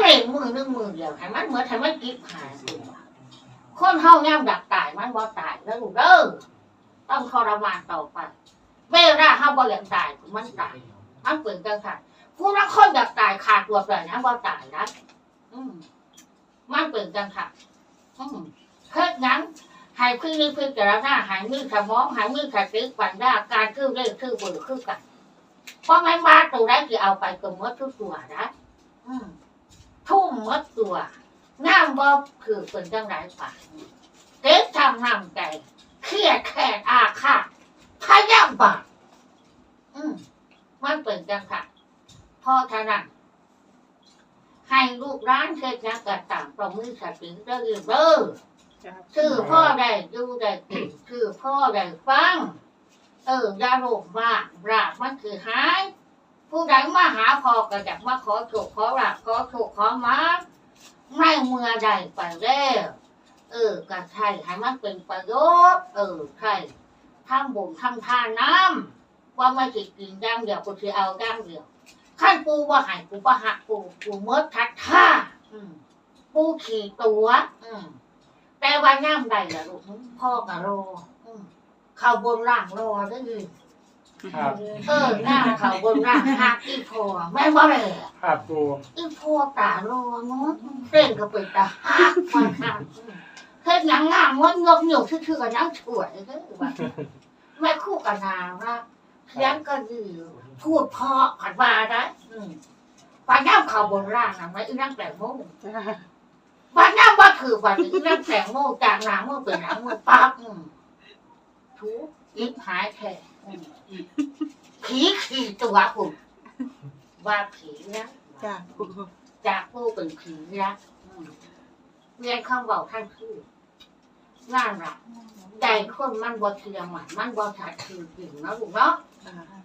เร่งมือหนึงมือเดียวให้มันเหมือนให้มันกิบหายคนเฮาแง้มดักตายมันบ่ตายแล้วเด้อต้องทรมานต่อไปเวลาเฮาบ่อยากตายมันตายมันเปลี่ยนจังซั่นผู้รักคนอยากตายขาดตัวเปล่านะบ่ตายนะอืมมันเปลี่ยนจังซั่นอืมเฮ็ดหยังให้พึ่งนึกพึ่งแต่ละหน้าหายมือสมองหายมือสติปัญญาการคือเรื่องคือเบอร์คือกันเพราะไม่มาตัวได้จะเอาไปก็มดทุกตัวนะอืม ทุ่มมดตัวงามบ่คือเป็นจังไรป่ะเก็บทำน้ำใจเครียดแค้นอาฆาตพยาบาทอืมมันเป็นจังค่ะพราะฉะนั้นให้ลูกร้านเคยนักกระต่างประมือสติเด้อเด้อคือพ่อได้ดูได้กินคือพ่อได้ฟัง เอออยาโรคว่ารากมันคือหาย ผู้ใดมาหาพ่อก็จะมาขอโชคขอรากขอโชคขอมาไม่เมื่อใดไปแล้วเออก็ใช่ให้มันเป็นประโยชน์เออใช่ทำบุญทำทานน้ำว่าไม่สิตกินย่างเดียวกูจะเอาย่างเดียวขั้นปูว่าหายปูว่าหักปูปูเมื่อทัดท่าปูขี่ตัว อืมแต่ว่าย่ำใดล่ะลูกพ่อกับรอเข้าบนร่างรอได้ยิน ครับ เออหน้าเขาบนร่างหักอีพอแม่บ่เลยครับปูอีพอตาโลเนาะเต้นก็เป็นตาหักมันหักเฮ็ดหยังงามมันงบหยกชื่อๆกับนังช่วยเด้อว่าแม่คู่กันนางว่าเสียงก็ดีพูดเพราะขัดว่าได้อืมปาย่ำเขาบนร่างนะไม่อีนั่งแต่โมงปาย่ำว่าถือว่าอีนั่งแต่โมงจากหนังโมือเป็นหนังโมือปั๊บอืมถูกยิบหายแท้ ผีขี่ตัวคุณว่าผีนะจ้าปูจากผู้เป็นผีนะเรียนคำบอกท่านคือน่ารักใจคนมันบ่เทียมมันมันบ่ถัดคือจริงนะลูกเนาะ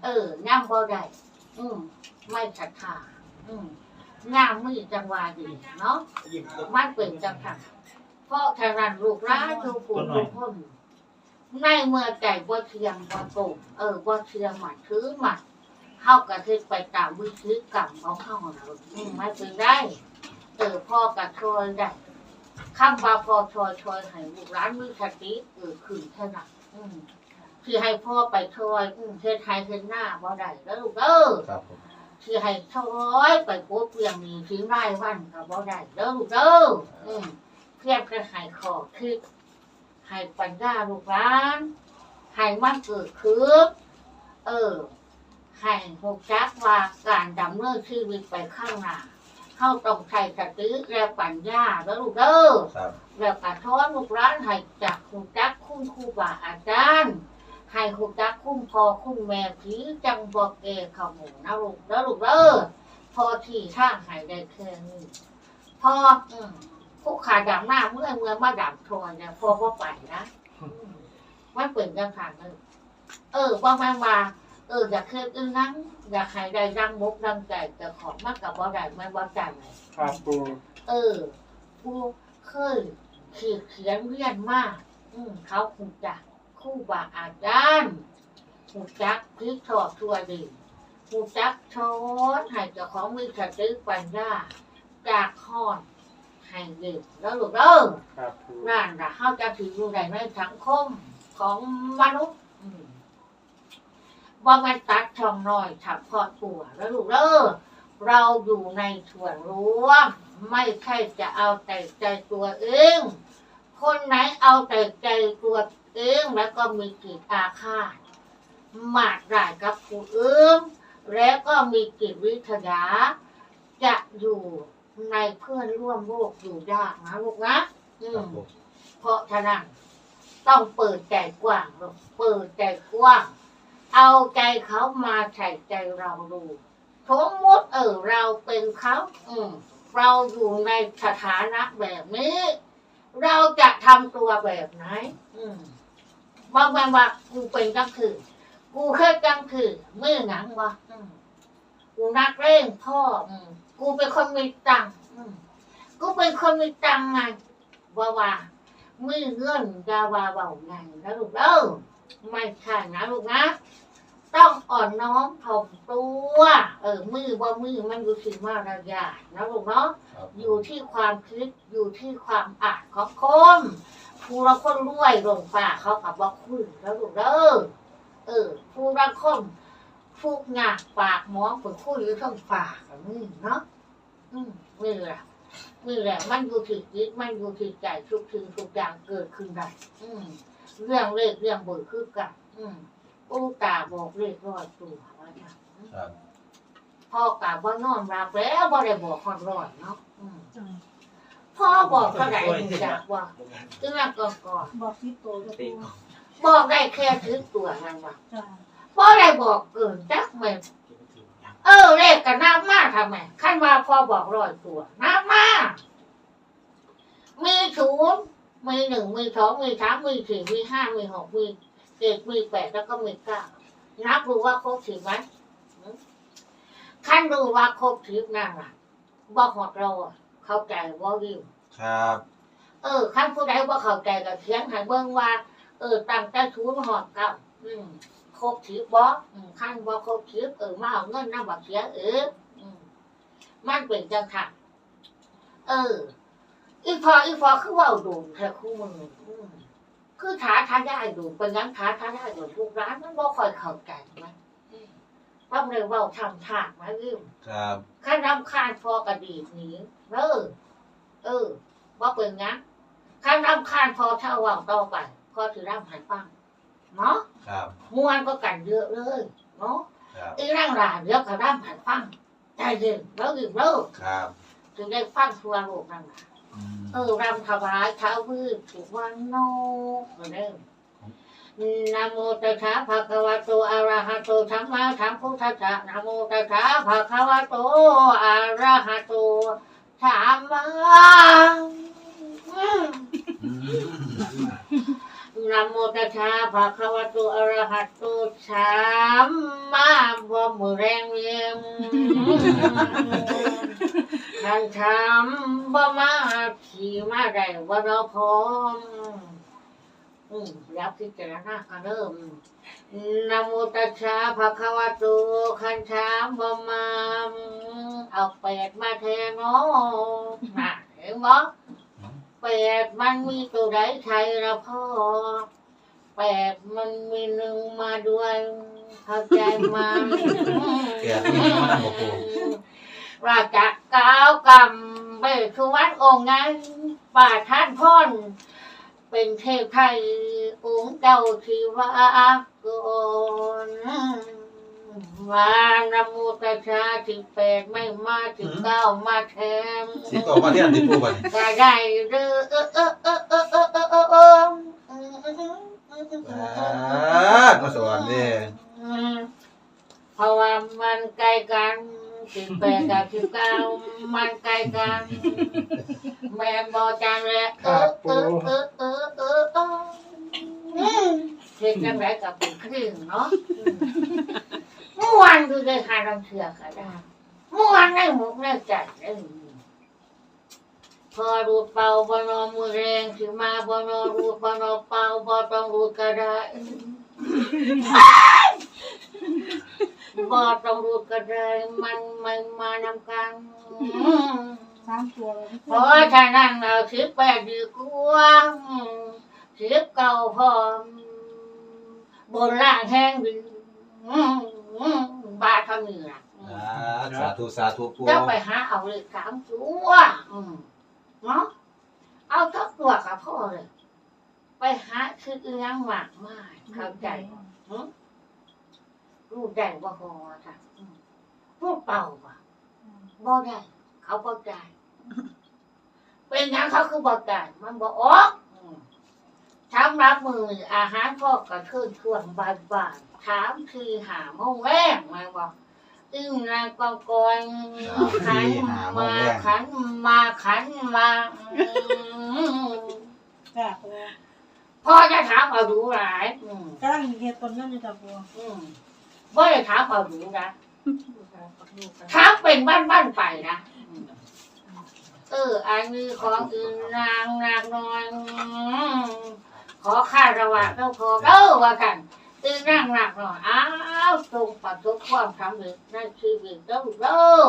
เออย่ำบ่ได้อืมไม่ศรัทธาอืมย่ามมือจังหวะดีเนาะมันเป็นจังค่ะเพราะทางนั้นลูกร้านทุกผู้ทุกคน ในเมื่อใจบ่าเทียมบ่ตรงเออบ่าเทียมมันถือมันเข้ากระทึกไปตามวิธีกรรมของเข้านะอืมไม่เป็นได้เออพ่อกระชอยได้คำว่าพอชอยชอยให้ลูกร้านมีสติเออขึ้นแค่นั้นอืมที่ให้พ่อไปชอยอืมเฮ็ดไทยเฮ็ดหน้าบ่ได้แล้วลูกเออครับผมที่ให้ชอยไปพบเพียงมีทิ้งได้วันก็บ่ได้แล้วลูกเอออืมเพียงแต่ให้ขอคิด ให้ปัญญาลูกร้านให้มันเกิดขึ้นเออให้หกจักว่าการดำเนินชีวิตไปข้างหน้าเข้าต้องใช้สติและปัญญาแล้วลูกเด้อครับแล้วกระท้อนลูกร้านให้จักหกจักคุ้มครูบาอาจารย์ให้หกจักคุ้มพอคุ้มแม่ผีจังบอกเกขโมยนะลูกเด้อลูกเด้อพอที่ทางใหายได้แค่นี้พออืม ผู้ขาดำหน้าเมื่อเมื่อมาดำทวนเนี่ยพอว่าไปนะอืมมันเปิดกันผ่านเลยเออว่ามามาเอออยากเคยอึ้งนั้นอยากให้ได้รังมุกรังใจแต่ของมากกับว่าได้ไม่ว่าจันไหนครับปูเออผู้เคยเขียนเขียนเรียนมาก อืมเขาคงจักครู่บาอาจารย์คงจักพลิกถอดทัวดีคงจักช้อนให้เจ้าของมีสติปัญญาจากหอน ให้เด็กแล้วลูกเด้อครับปูนั่นละเขาจะถืออยู่ในในสังคมของมนุษย์อืมว่ามันตัดช่องน้อยถับพอดตัวแล้วลูกเด้อเราอยู่ในส่วนรวมไม่ใช่จะเอาแต่ใจตัวเอง คนไหนเอาแต่ใจตัวเองแล้วก็มีกิจอาฆาตหมาดร้ายกับผู้อื่นแล้วก็มีกิจวิทยาจะอยู่ ในเพื่อนร่วมโลกอยู่ยากนะลูกนะอืครัมบผมเพราะฉะนั้นต้องเปิดใจกว้างลูกเปิดใจกว้าง เอาใจเขามาใส่ใจเราดูสมมติเออเราเป็นเขาอืมเราอยู่ในสถานะแบบนี้ เราจะทำตัวแบบไหน อืมว่าว่าว่ากูเป็นกังคือ กูเคยกังคือเมื่อหนังวะอืมกูนักเล่นพ่อ อืม กูเป็นคนมีตังค์อืมกูเป็นคนมีตังค์ไงว่าว่ามือเงื่อนกาว่าเบาไงนะลูกเอ้าไม่ใช่นะลูกนะ ต้องอ่อนน้อมถ่อมตัว เออ มือว่ามือมันรู้สึกมารยาทนะลูกเนาะครับครับอยู่ที่ความคิดอยู่ที่ความอ่านของคนผู้ละคนรวยลงฟ้าเขากับว่าคุยแล้วลูกเด้อเออผู้ละคน ผู้งากปากหมองผลคุยอยู่ทั้งปากกับนี่เนาะอืมนี่แหละนี่แหละมันอยู่ที่จิตมันอยู่ที่ใจทุกสิ่งทุกอย่างเกิดขึ้นได้อืมเรื่องเลขเรื่องเบอร์คือกันอืมผู้ตาบอกเลขร้อยตัวว่าจ้ะครับพ่อกลับว่านอนรับแล้วบ่ได้บอกคนร้อยเนาะอืมพ่อบอกเท่าไหร่มึงจากว่าตึ้งก่อนก่อนบอกที่โตจะปูๆบอกได้แค่ถึงตัวนั่นว่าจ้า พ่อได้บอกเกินจักเม็ดเออเลขกับน้ำมาทำไมขั้นว่าพ่อบอกร้อยตัวน้ำมามีศูนย์มีหนึ่งมีสองมีสามมีสี่มีห้ามีหกมีเจ็ดมีแปดแล้วก็มีเก้านับดูว่าครบสิบไหมขั้นดูว่าครบสิบนั่นล่ะบอกหมดเราอะเข้าใจว่าวิวครับ เออขั้นผู้ใดว่าเข้าใจก็เขียนให้เบิ่งว่า เออตั้งแต่ศูนย์หอดเก้าอืม ครบสิบบ่อืมขั้นบ่ครบสิบเออมาเอาเงินน้ำบักเสียเอออืมมันเป็นจังค่ะ เออ อีพออีพอคือเว่าดูแค่คู่มืออืมคือท้าท้าได้ดูเป็นหยังท้าท้าได้ดูทุกร้านมันบ่ค่อยเข้าใจไหมอืมต้องเลยเว่าทำทางมาวิวครับข้ารำคาญพอกระดีดหนีเออ เออว่าเป็นงั้นข้ารำคาญพอเท่าว่างต่อไปพอถือร่ำหายฟัง เนาะครับมวนก็กันเยอะเลยเนาะครับอีร่างราเดี๋ยวกับร่ำหายฟังใจเย็นแล้วอีกแล้วครับถึงได้ฟังทัวโลกนั่นล่ะอืมเออรำถวายเท้ามืดถูกวันโนเหมือนเดิมนะโมตัสสะภะคะวะโตอะระหะโตสัมมาสัมพุทธัสสะนะโมตัสสะภะคะวะโตอะระหะโตสัมมา อืมอืม นะโมตัสสะภะคะวะโตอะระหะโตสัมมาบ่มือแรงเวียมท่านทำบ่มาขี่มาได้บ่รอพร้อมอืมรับพิจารณากันเริ่มนะโมตัสสะภะคะวะโตคันถามบ่มาเอาเป็ดมาแทนเนาะน่ะเห็นบ่ เป็ดมันมีตัวใดใช่ละพ่อเป็ดมันมีหนึ่งมาด้วย เข้าใจไหมแกะที่มันมาบอกปูรากาวกรรมเบิกคือวัดองค์นั้นป่าท่านพ่นเป็นเทพไทยองค์เจ้าชีวากร วานมูตชาสิบแปดไม่มาสิบเก้ามาแทนสิบออกมาเที่ยงที่ปูบัดนี้ก็ได้เด้อเออเออเออเออเออเออเออเอออ่ามาสอนเด้เพราะว่ามันใกล้กันสิบแปดกับสิบเก้ามันใกล้กันแม่บอกจังเลยเออเออเออเออเออเออเฮ็ดจังไรกับเป็นครึ่งเนาะ เมื่อวานดูได้หาลังเถื่อก็ได้เมื่อวานได้หมกได้จัดเออพอรูเป่าบนอมือแรงถือมาบนอรูบนอเป่าบอต้องรูก็ได้บอต้องรูก็ได้มันไม่มานำกันเพราะฉะนั้นเราสิบแปดดีกว่าสิบเก้าพอบนล่างแห้งดี บาทเท่านี้ล่ะอ่าสาธุสาธุปูจะไปหาเอาเลยสามตัวอืมเนาะเอาทักตัวกับพ่อเลย ไปหาคือเอื้องหมากมากเข้าใจหึรู้ได้ว่าพอจ้ะอืมพูดเป่าว่ะบ่ได้ เขาบ่ใจายเป็นหยังเขาคือบ่ใจายมันบ่ออกอืม สำหรับมืออาหารพ่อก็ขึ้นช่วงบ่ายๆถามคือหาโมงแรกมาบอกอึ้งนางกองกอยขันมาขันมาขันมาอืมจ้าปูพ่อจะถามเอาดูหลายอืมกำลังเฮ็ดต้นนั่นอยู่จ้าปูอืมพ่อจะถามเอาดูนะถามเป็นบ้านบ้านๆไปนะอืมเอออันนี้ของอื่นนางนางน้อยอืม ขอค่าระว่างเจ้าพอเด้อว่ากันตื่นนั่งหนักหน่อยอ้าวตรงปัดทุกความสำเร็จในชีวิตเจ้าเด้อ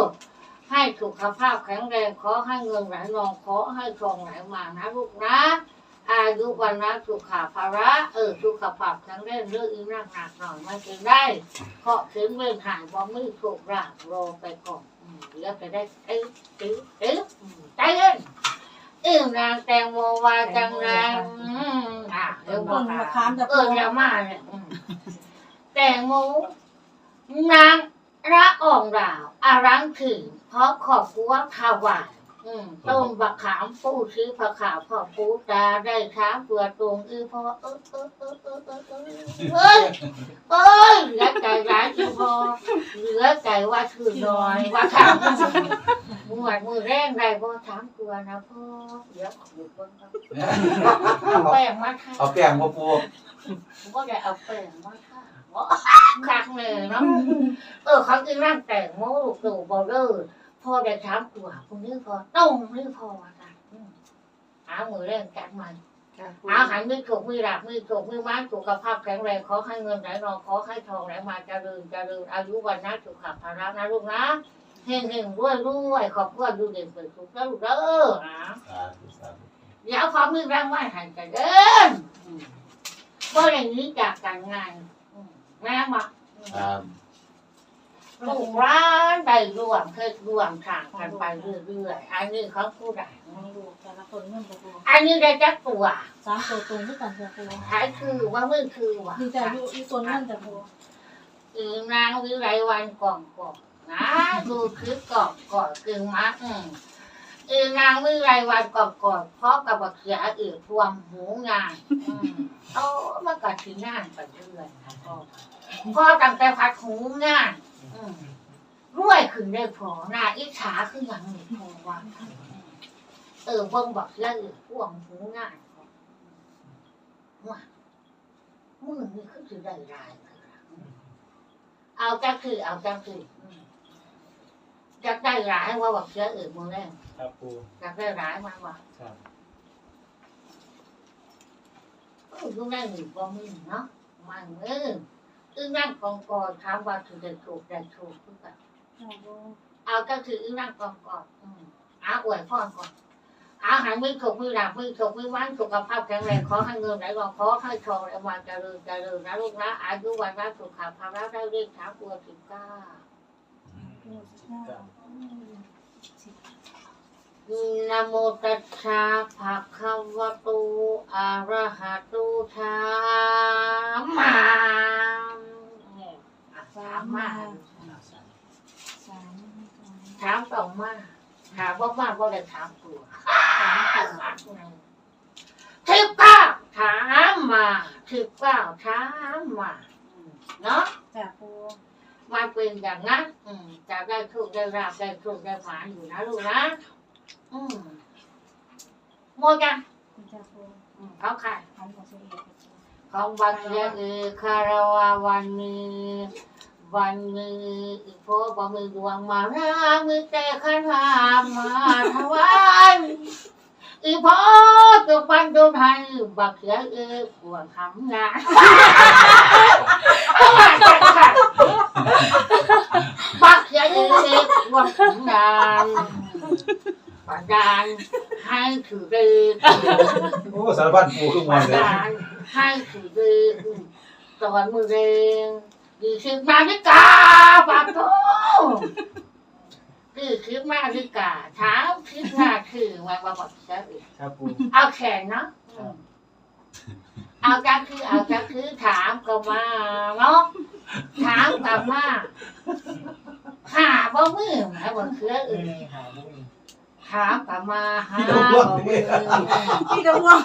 ให้สุขภาพแข็งแรงขอให้เงินไหลนองขอให้ทองไหลมานะลูกนะอายุวันนะสุขาภาระเออสุขภาพแข็งแรงเรื่องอีนักหนักหน่อยม่เป็นได้เพราะถึงเวรหายว่ามือถูกรากรอไปก่อนอืมเดี๋ยวจะได้เอ๊ะเอ๊ะเอ๊ะอืมใจเย็น อึ้งนางแตงโมวาจังแรงอืมอะเดี๋ยวบต้อนกมะขามจะเอปูอเดี๋ยวมาเนี่ยอืมแตงโมนางระอ่องดาวอารังถึงเพราะขอบกัวทาวาย อืมต้มบักขามปูซื้อผักขาวพ่อปูตาได้ช้างเปลือกตรงอือพอเออเออเออเออเออเออเอ้ยเอ้ยเหลือไก่ร้ายคือพอเหลือไก่ว่าชื่อน้อยว่าถามมือหวดมือแรงได้พ่อถามตัวนะพ่อเดี๋ยวขอหยุดก่อนครับเอาแป้งมาทาเอาแป้งบ่ปูผมก็ได้เอาแป้งมาทาว้าคักเลยเนาะเออเขาจะร่างแต่งโม่ลูกตู่บอลเลอร์ พอได้ถามตัวคุณนี่พอต้งนี่พอกันอืมหามือเล่นกันใหม่หาหันมือถูกมือหลักมือถูกมือไม้สุขภาพแข็งแรงขอให้เงินไหลนองขอให้ทองไหลมาเจริญเจริญอายุวันนะสุขภาระนะลูกนะเฮงเฮงรวยรวยขอบคุณดูเด่นเปิดสุขแล้วลูกเด้อนะสาธุสาธุเดี๋ยวความมือร่างไว้หันกันเดินอืมก็อย่างนี้จากการงานอืมแม่มาครับ ลูกร้านได้รวมเคยรวมทางกันไปเรื่อยๆอันนี้เขาผู้ใดไม่รู้แต่ละคนเงินจะปูอันนี้ได้จักตัวสามตัวตรงที่กันจะปูท้ายคือว่ามือคือว่าดีแต่อยู่อีตัวเงินจะปูอือนางวิไรวันก่อนก่อนนะดูคลิปก่อนก่อนกึ่งมาอืมอือนางวิไรวันก่อนก่อนเพราะกับบักเสียอือทวมหูงานอืมเอามากัดที่งานไปเรื่อยนะพ่อพ่อตั้งแต่พัดหูงานอืม รวยขึ้นได้พอหน้าอิจฉาขึ้นอย่างนี้พอว่าเออเบิ่งบักเสียอือทวมหูงานว่ามือนี่คือสิได้รายคือเอาจังคือเอาจังคืออืมอยากได้ร้ายว่าแบบเชื้ออื่นมือแรงครับปูอยากได้ร้ายมากว่าครับเออลูกได้หนึ่งก็มีเนาะมันเออ อึ้งนั่งกองกอถามว่าถูกได้ถูกได้ถูกทุกอย่างเอาจังคืออึ้งนั่งกองกออืมเอาอวยพรก่อนอาหารมือถกมือหลับมือถกมือวันสุขภาพแข็งแรงขอให้เงินไหลรองขอให้ทองไหลมาเจริญเจริญนะลูกนะอายุวันนะสุขภาพได้เรียกถามตัวสิบเก้า นะโมตัสสะภะคะวะโตอะระหะโตสัมมาสามมาสามถามต่อมาถามว่ามาบ่ได้ถามตัวทิบเก้าถามมาทิบเก้าถามมาเนาะจากปูมันเป็นอย่างนั้นอืมจะได้ถูกได้ราบได้ถูกได้หวานอยู่นะลูกนะ อืมโมจังจากปูอืมเขาขายทำกับสุริยะของบัตรเยเอคาราวาวันนี้วันนี้อีโพบ่มีดวงมารามีแต่ขันหามมาถวายอีโพจุปันจุไทยบักเสียเอปวดคำงานบักเสียเอปวดคำงาน ประดานให้ถือเรือโอ้สารพัดปูคือมวนเลยการให้ถือดีตอนมือเรงดีคิดมาดิกาปากโตดีคิดมาดิกาเท้าคิดมาคือมาบอกบอกเสียอีกครับปูเอาแขนเนาะอืมเอาจักคือเอาจักคือถามก็มาเนาะถามก็มาหาบ่มือหมายบอกเสือเออื่นอหาบุ้ง ถามก็มาหาบ่มือพี่กระพวง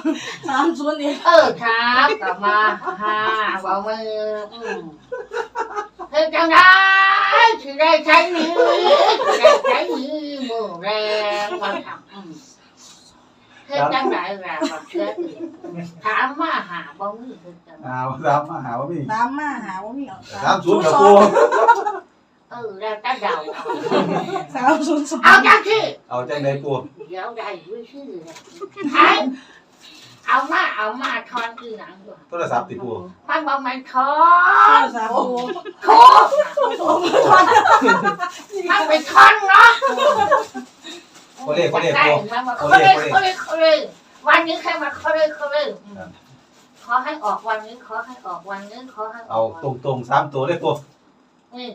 สามศูนย์เองเออครับกลับมาฮ่าบอกมืออืมเธอจังได้ที่ได้ใช้มือที่ได้ใช้มือมือแรงมาทำอืมเธอจังได้แรงแบบเชื่ออื่นถามมาหาบ่มือเธอจังอ้าวสามมาหาว่ามีสามมาหาว่ามีสามศูนย์กับปู เออแล้วก็เดาเอาสามศูนย์สองเอาจังที่เอาจังไดปูเดี๋ยวได้วิชื่อเลยหายเอามาเอามาทอนคือหนังด้วยโทรศัพท์ติปูมันบอกมันทอโทนรศัพท์ปูโถมันไปทอนเนาะโคเล่โคเล่ได้ปูมันบอกเขาเลยเขาเลยเขาเลยวันนี้ใครมาเขาเลยเขาเลยขอให้ออกวันนี้ขอให้ออกวันนี้ขอให้อเอาอกตรงตรงๆสามตัวเลยปูนี่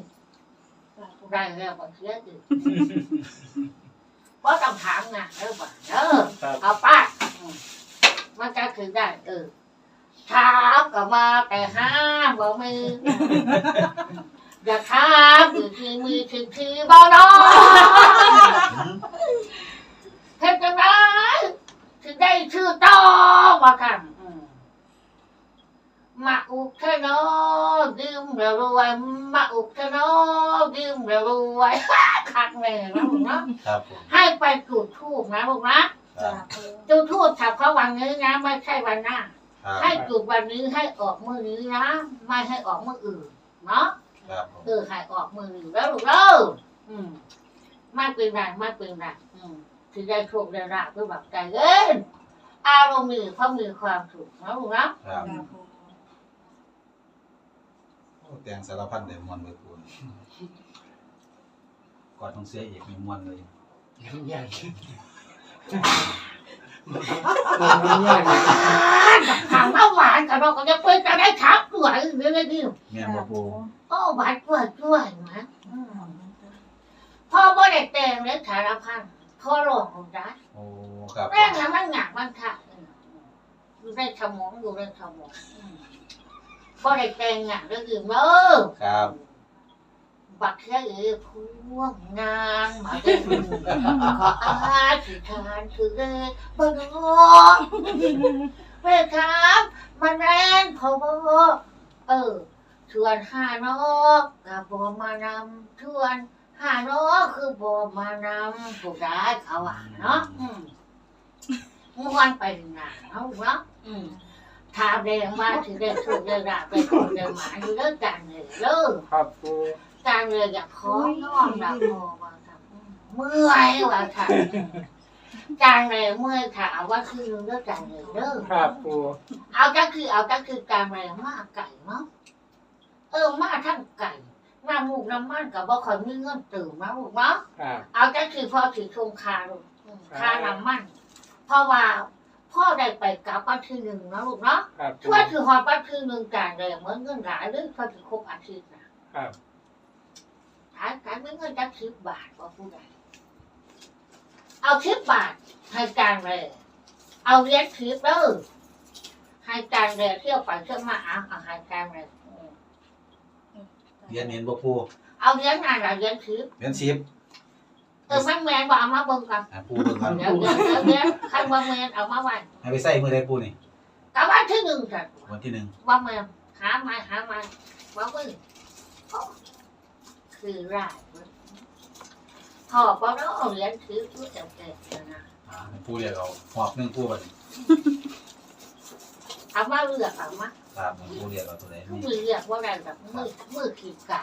ได้แล้วก็เสียอีกเพราะต้องถามไงเออป่ะเออครับเอาป้าอืมมันจะคือได้ เออถามก็มาแต่ห้ามบอกมืออย่าถามอยู่ที่มือถึงที่บ่นอเฮ็ดจังไดถึงได้ชื่อต่อว่ากันอื มมาอุกเทนอดื่มแล้วรวยมาอุกเทนอดื่มแล้วรวยคักแม่นะลูกเนาะครับผมให้ไปจุดทูบนะลูกนะครัจ้าบปูจุดทูบเฉพาะวันนี้นะไม่ใช่วันหน้า ครับให้จุดวันนี้ให้ออกมือนี้นะไม่ให้ออกมืออื่นเนาะครับผมเออให้ออกมือนี้แล้วลูกเด้ออืมไม่เป็นไรไม่เป็นไรอืมถือได้โชคได้ราบด้วยแบบใจเย็นอารมณ์ดีเพราะมีความสุขนะลูกนะครับจ้าปูโอ้ แต่งสารพัดเดมอนเลยปูก่อนต้องเสียเอกมีมวนเลยยังยังยังยังถามว่าหวานกับเราก็จะเป็นจะได้ทับตัวหรือไม่ดีแม่นบ่ปูโอ้หวานกล้วยกล้วยนะอืมพ่อบ่ได้แต่งเลยสารพันพ่อหลงของรัฐโอ้ครับแม่งทำมันหนักมันค่ะอยู่ในสมองอยู่ในสมองอืม บ่ได้แต่งงานเรื่องอื่นเด้อครับบักแค่เอ๋พวกงานมาเดินขออาธิษฐานคือเลยบ่นอเพื่อครับมันแรงพอบ่เออชวนหานกกับบ่มานำชวนหานกคือบ่มานำผู้ร้ายเขาอะเนาะอืมม่วนไปหนาเนาะเนาะอืม ทาแดงมาถึงได้ถูกได้ราได้คนได้หมาอยู่เลิกกันเลยเลิกครับปูการเลยอยากขอนอนหลับพอว่าครับเมื่อยว่าค่ะการเลยเมื่อยค่ะเอาว่าคือเลิกกันเลยเลิกครับปูเอาก็คือเอาก็คือการแรงมากไก่เนาะเออมาทั้งไก่น้ำมูกน้ำมันกับบ่คอยมีเงินตื่นมนะลูกเนาะเอาก็คือพอถือชงคาลูกคาน้ำมันเพราะว่า พ่อได้ไปกลับวันที่หนึ่งนะลูกเนาะครับปูช่วยถือหอวันที่หนึ่งการเลยเหมือนเงินหลายหรือเขาถือครบอาทิตย์นะครับขายขายไม่เงินจักสิบบาทว่าผู้ใดเอาสิบบาทให้การเลย เอาเหรียญสิบเด้อให้การเรือเที่ยวไปเที่ยวมาเอาเอาให้การเรือเรียนเน้นบ่ปูเอาเลี้ยงงานเราเลี้ยงทิพย์เรียนชิปเออมันแมนบอกเอามาเบิ่งกันอะปูเบิ่งก่อนเดี๋ยวเดี๋ยวเดี๋ยวเดี๋ยวใครว่าแมนเอามาไว้ให้ไปใส่มือได้ปูนี่แต่ว่าที่หนึ่งจ้ะวันที่หนึ่งว่าแมนหามาหามาว่ามึงเอาคือร้ายเว้ยพอพอเราเอาเลี้ยงทิพย์รู้จักแต่นะอ่าให้ปูเรียกเอาหอบหนึ่งปูบัดนี้เอามาเลือกเอามาครับให้ปูเรียกเอาตัวไหนทุกนี่มือเรียกว่าอะไรแบบมือมือขีดกะ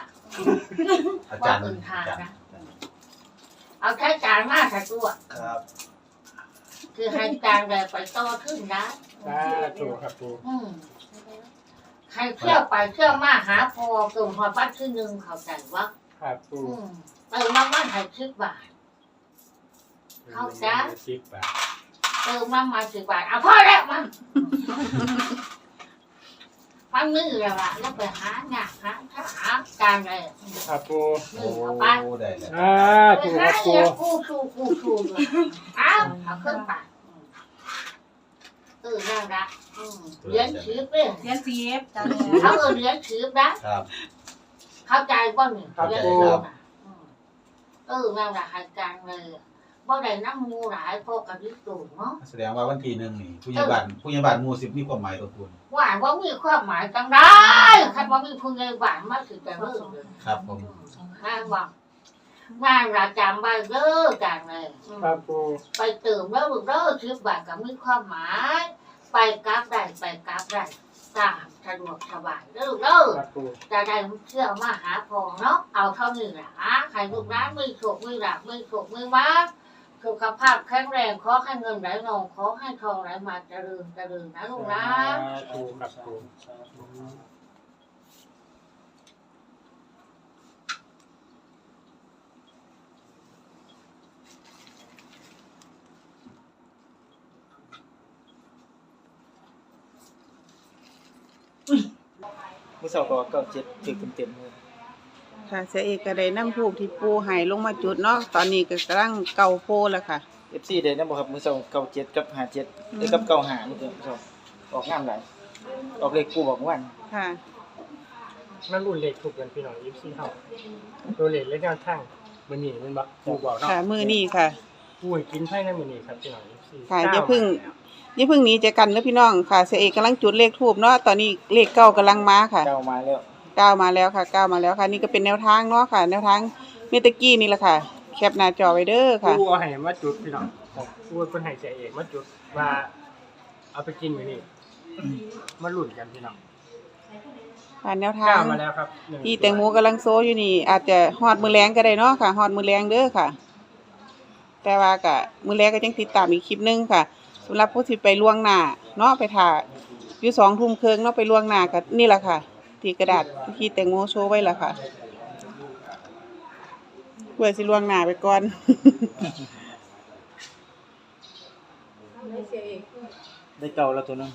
อาจารย์ว่าอื่นทางอาจารย์นะ เอาใช้จานมาถัดตัว ครับคือให้การแบบไปโตขึ้นนะสาธุครับปูอืมใครเที่ยวไปเที่ยวมาหาพอเกิดหอบัตรที่หนึ่งเขาใจว่าครับปูอืมเติมน้ำมันให้สิบบาท เข้าจ้ะสิบบาทเติมน้ำมันสิบบาทเอาพ่อแล้วมัน มันมือแล้วล่ะแล้วไปหาหนักหาถ้าหาการเลยครับปูมืโอ้อเอาไปได้แล้วสาไปธุคหารับปูเรียกกู้ชูกู้ชูเลยเอาเอาขึ้นไปอืมเออน่ารักอืมเลี้ยงชีพเลยเรียนซีเอฟจ้าเขาเออเลี้ยงชีพนะ ครับ เข้าใจบ่หนึ่งเข้าใจเรื่องครับน่ะอืมเออนั่นแหละให้การเลย บ่ได้น้ำมูหลายพวกกันที่สูงเนาะแสดงว่าวันที่หนึ่งนี่ผู้ใหญ่บ้านผู้ใหญ่บ้านหมู่สิบมีความหมายต่อคุณว่าว่ามีความหมายจังได้คันว่ามีผู้ใหญ่บ้านมาถึงจะเริ่มเลยครับผมห้าวังงานประจำใบเลิกกันเลยอืมครับปูไปเติมแล้วลูกเลิกชิบบาทก็มีความหมาย ไปกราฟได้ไปกราฟได้ตามสะดวกสบายเลิกเลิกครับปูจะได้เที่ยวมาหาพองเนาะเอาเท่านี้แหละฮะใครลูกร้านมือโฉกมือหลับมือโฉกมือมา สุขภาพแข็งแรงขอให้เงินไหลนองขอให้ทองไหลมาเจริญเจริญนะลูกนะสาธุครับปูมื่อสองก็เก้าเจ็ดถึงเต็มๆเลย ค่ะเสียเอกก็ได้นำทูบที่ปูให้ลงมาจุดเนาะตอนนี้ก็กำลังเก่าโพแล้วค่ะ เอฟซีเดนนะบอกครับมือสองเก้าเจ็ดกับห้าเจ็ดเอ้ยกับเก้าห้านี่เด้อมือสองออกงามหลายออกเลขกูบอกวันค่ะ มันรุ่นเล็กถูกกันพี่น้องยิปซี่เฮาตัวเล็กและแนวทางมันนี่มันบักปูบอกเนาะค่ะ มือนี้ค่ะปูให้กินไพ่ในมื้อนี้ครับพี่น้องยิปซี่ค่ะอย่าเพึ่งอย่าเพึ่งหนีจากกันเด้อพี่น้องค่ะเสียเอกกำลังจุดเลขทูบเนาะตอนนี้เลขเก้ากำลังมาค่ะ เก้ามาแล้ว เก้ามาแล้วค่ะเก้ามาแล้วค่ะ นี่ก็เป็นแนวทางเนาะค่ะ แนวทางเมตะกี้นี่แหละค่ะ แคปหน้าจอไว้เด้อค่ะปูเอาให้มาจุดพี่น้องปูเพิ่นให้เสียเอกมาจุดว่า เอาไปกินมื้อนี้มาลุ้นกันพี่น้องค่ะแนวกทาล้างมาแล้วครับหนึ่ที่แตงโมกำลังโซอยู่นี่ อาจจะฮอดมือแรงก็ได้เนาะค่ะฮอดมือแรงเด้อค่ะ แต่ว่าก็มือแรงก็ยังติดตามอีกคลิปหนึงค่ะสำหรับผู้ที่ไปล่วงหน้าเนาะไปถ่ายอยู่สองทุ่มครึ่งเนาะไปล่วงหน้าก็นี่แหละค่ะ ที่กระดาษที่แตงโมโชว์ไว้ละค่ะเพื่อสิล่วงหน้าไปก่อนได้เก้าแล้วตัวหนึง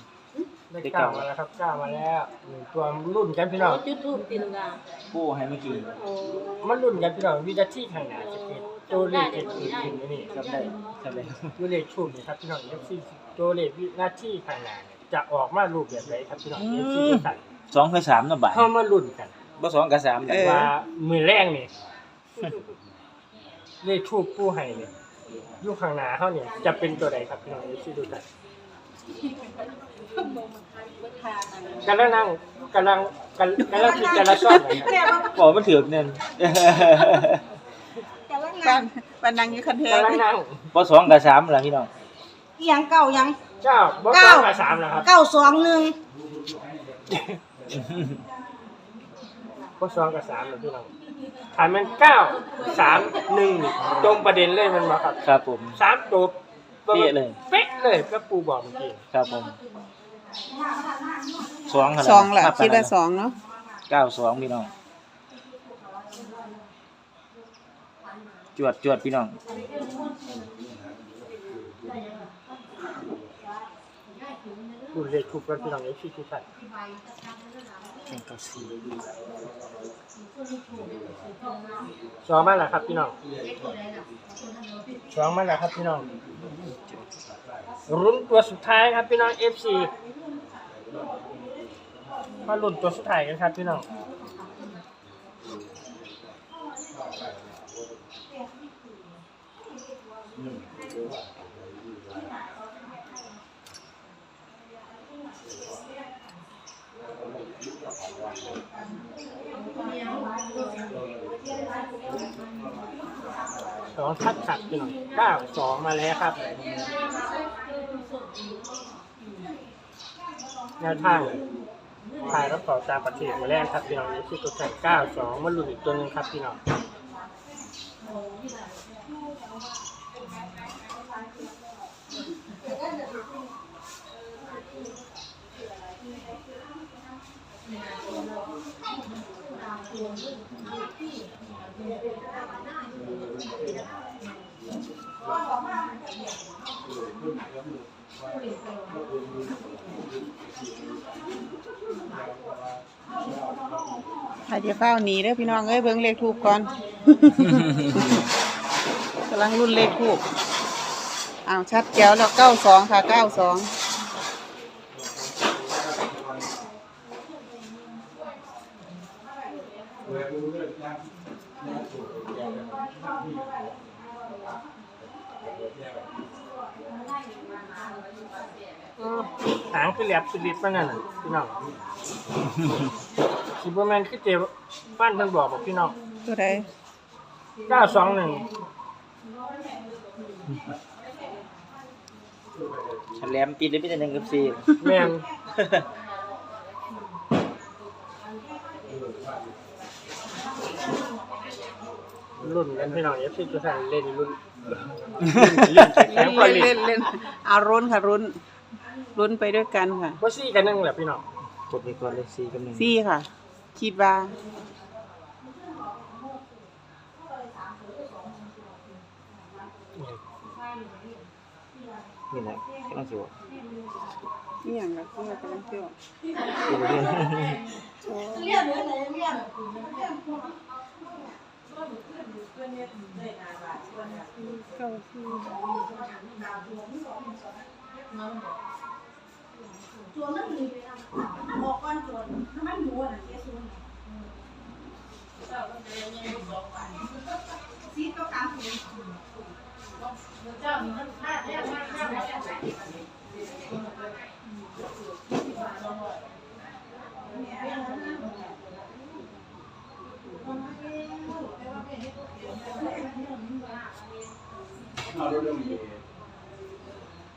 ได้กล้ามาแล้วครับกล้ามาแล้วหนึ่งตัวรุ่นกันพี่น้องจุดทูบตีลังกากูให้เมื่อกี้มันรุ่นกันพี่น้องวินาทีข้างหน้าจะเป็นตัวเลขจะเกิดขึ้นนี่ครับได้ครับได้ตัวเลขชูนี่ครับพี่น้องเอฟซีตัวเลขวินาทีข้างหน้าเนี่ยจะออกมารูปแบบไหนครับพี่น้องเอฟซีทุกท่าน สองคือสามเนาะบ่ายเข้ามารุ่นกันบ่สองกับสามเออ ว่ามือแรกนี่เลขทูบผู้ให้เนี่ยอยู่ข้างหน้าเขาเนี่ย จะเป็นตัวใดครับพี่น้องเอฟซีทุกท่านกำลังนั่งกำลังกำลังกำลังพิจารณาซ่อมนะครับบอกมันถือกเนี่ยบ้านบ้านนางอยู่คันเทกำลังนั่งบ่สองกับสามล่ะพี่น้องอีหยังเก้าหยังเก้าบอสเก้าองกับสามแล้วครับเก้าสองหนึ่ง บอสองกับสามแล้วพี่น้องถามมันเก้าสามหนึ่งตรงประเด็นเลยมันมาครับครับผมสามตัวเป๊ะเลยเป๊ะเลยก็ปูบอกเมื่อกี้ครับผมสองขนาดสองแหละนับไปคิดว่าแล้วสองเนาะเก้าสองพี่น้องจวดจวดพี่น้อง ดูเลขถูกกันพี่น้องเอฟซีทุกท่านแข่งเก้าสี่สองมาแล้วครับพี่น้องสองมาแล้วครับพี่น้องรุ้นตัวสุดท้ายครับพี่น้องเอฟซีมาลุ้นตัวสุดท้ายกันครับพี่น้องอืม สองทัดขัดพี่น้องเก้าสองมาแล้วครับแนวทางถ่ายรับต่อจากประเทศมาแล้วครับพี่น้องนี่คือตัวแทนเก้าสองมาลุ้นอีกตัวหนึ่งครับพี่น้อง ถ้าจะเฝ้าหนีเด้อพี่น้องเอ้ยเบิ่งเลขทูบก่อน กำลังรุ่นเลขทูบอ้าวชัดแก้วแล้วเก้าสองค่ะเก้าสอง หางคือแหลบสุดฤทธิ์มานั่นน่ะพี่น้องซูเปอร์แมนคือเจบ้านเพิ่นบอกบอกพี่น้องตัวใดเก้าสองหนึ่งฉลมปีนได้พี่แต่หนึ่งกับสี่แม่นรุ่นกันพี่น้องเอฟซีทุกท่านเล่นรุ่นแข็งกว่าเล่นลิ้เล่นนเล่นเอารุนค่ะรุน รุนไปด้วยกันค่ะบ่ซี่กันนึงแหละพี่น้องกดไปก่อนเลย4กับ1ซี่ค่ะ คิดว่านี่แหละกำลังสิว่านี่อย่างละซี่กำลังเที่ยวคือบ่เรียนเรียนเหนือไหนเรียนเก้าซี่ จวนมันมีบอกก่อนจวนถ้ามันหมูน่ะเสียสูงซีก็ตามสูงเอาเรื่องนี้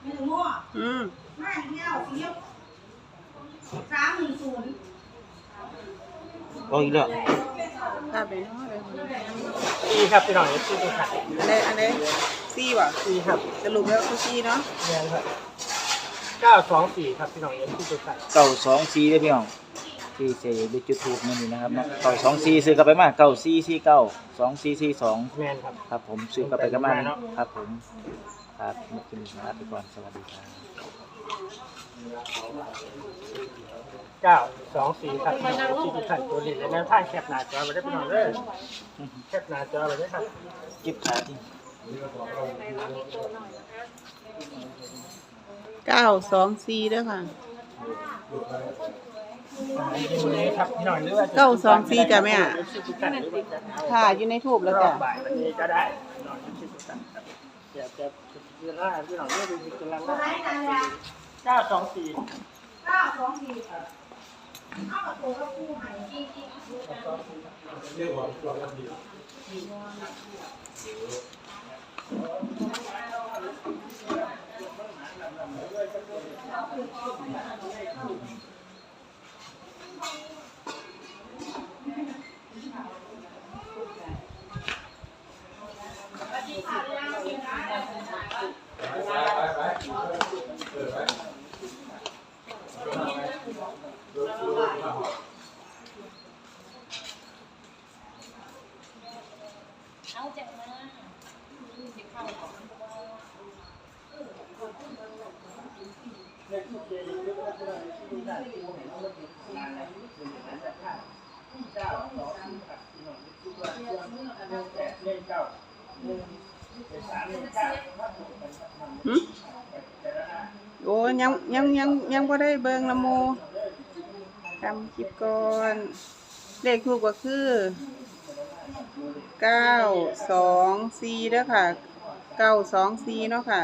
ไม่ถึงง้ออืมมาอีกแล้วเสียบ สามหนึ่งศูนย์ออกอีกแล้วภาพไปเนาะเลยซี่ครับพี่น้องเอฟซีทุกท่านอันไหนอันไหนซี่ว่ะซี่ครับสรุปแล้วคือซี่เนาะแม่นครับเก้าสองสี่ครับพี่น้องเอฟซีทุกท่านเก้าสองสี่ได้อพี่น้องที่เสียได้จุดทูบนั่นนี่นะครับเนาะเก้าสองสี่ซื้อกลับไปมาเก้าสี่สี่เก้าสองสี่สี่สองแม่นครับครับผมซื้อกลับไปกลับมาครับผมครับหมดที่นี่ลาไปก่อนสวัสดีครับ เก้าสองสี่ครับพี่น้องเอฟซีทุกท่านตัวนี้และแนวทางแคปหน้าจอไว้ได้พี่น้องเลยแคปหน้าจอไว้ได้ครับเก็บขาที่เก้าสองซี่เด้อค่ะอยู่ในครับพี่น้องหรือว่าเก้าสองสี่จ้ะแม่เอฟซีทุกท่านหรือว่าจะค่ะอยู่ในทูบแล้วรอจ้ะบบ่ายวันนี้ก็ได้พี่น้องเอฟซีทุกท่านครับเดี๋ยวจะพิจารณาพี่น้องเลือกดูพิจารณาไหนนั่นแหละ เก้าสองสี่เก้าสองสี่เอากับตัวก็คู่ใหายจริงเรียกว่าตัวกันดีหึ โอ้ยังยังยังยังบ่ได้เบิ่งละโมทำคลิปก่อน เลขทูบก็คือเก้าสองสี่เด้อค่ะเก้าสองสี่เนาะค่ะ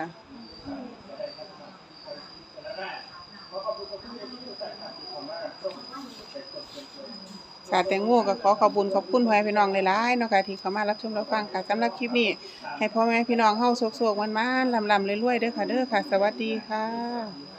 ค่ะแตงโมก็ขอขอบคุญขอบคุณพ่อแม่พี่น้องหลายๆเนาะค่ะที่เข้ามารับชมรับฟังค่ะสำหรับคลิปนี้ ให้พ่อแม่พี่น้องเฮาโศกๆมันๆลำๆรวยๆเด้อค่ะเด้อค่ะ สวัสดีค่ะ